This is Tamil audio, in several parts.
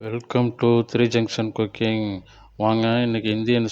Welcome to three junction cooking வாங்க இன்றைக்கி இந்தியன்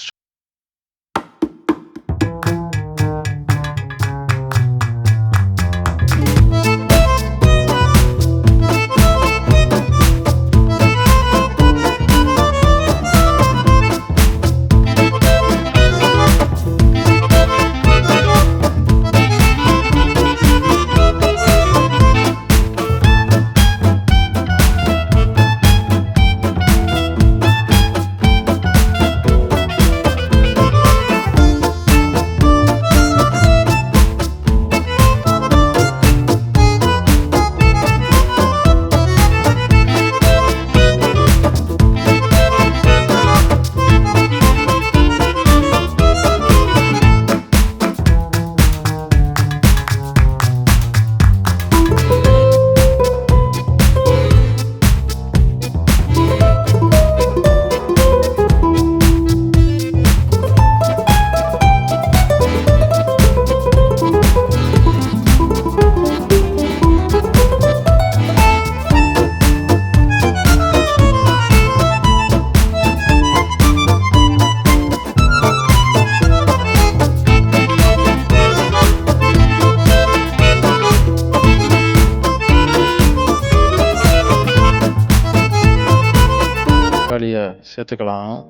ஸ்ட- சேர்த்துக்கலாம்.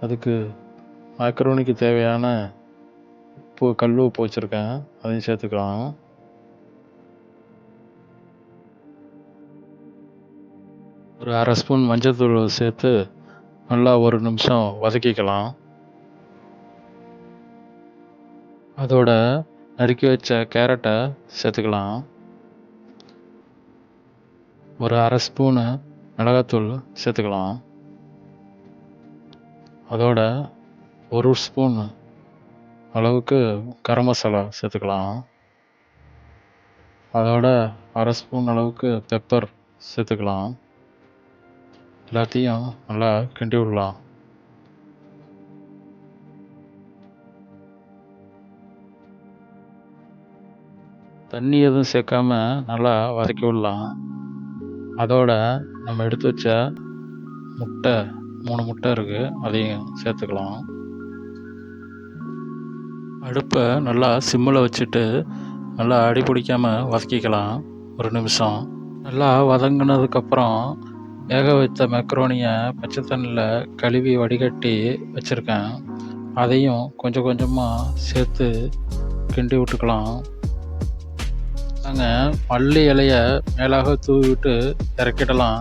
அதுக்கு மேக்ரோனிக்கு தேவையான உப்பு கல் உப்பு வச்சுருக்கேன். அதையும் சேர்த்துக்கலாம். ஒரு அரை ஸ்பூன் மஞ்சள்தூள் சேர்த்து நல்லா ஒரு நிமிஷம் வதக்கிக்கலாம். அதோட நறுக்கி வச்ச கேரட்டை சேர்த்துக்கலாம். ஒரு அரை ஸ்பூனு மிளகாத்தூள் சேர்த்துக்கலாம். அதோட ஒரு ஸ்பூன் அளவுக்கு கரம் மசாலா சேர்த்துக்கலாம். அதோட அரை ஸ்பூன் அளவுக்கு பெப்பர் சேர்த்துக்கலாம். எல்லாத்தையும் நல்லா கிண்டி விடலாம். தண்ணி எதுவும் சேர்க்காம நல்லா வதக்கி விடலாம். அதோட நம்ம எடுத்து வச்ச முட்டை மூணு முட்டை இருக்குது அதையும் சேர்த்துக்கலாம். அடுப்பை நல்லா சிம்மில் வச்சுட்டு நல்லா அடி பிடிக்காமல் வதக்கிக்கலாம். ஒரு நிமிஷம். நல்லா வதங்கினதுக்கப்புறம் வேக வைத்த மெக்ரோனியை பச்சை தண்ணியில் கழுவி வடிகட்டி வச்சுருக்கேன். அதையும் கொஞ்சம் கொஞ்சமாக சேர்த்து கிண்டி விட்டுக்கலாம். நாங்கள் மல்லி இலையை மேலாக தூவி விட்டு இறக்கிடலாம்.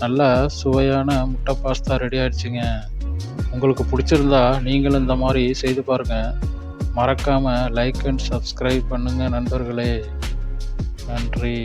நல்ல சுவையான முட்டை பாஸ்தா ரெடி ஆயிடுச்சுங்க. உங்களுக்கு பிடிச்சிருந்தா நீங்களும் இந்த மாதிரி செய்து பாருங்கள் மறக்காமல் லைக் அண்ட் சப்ஸ்கிரைப் பண்ணுங்கள் நண்பர்களே. நன்றி.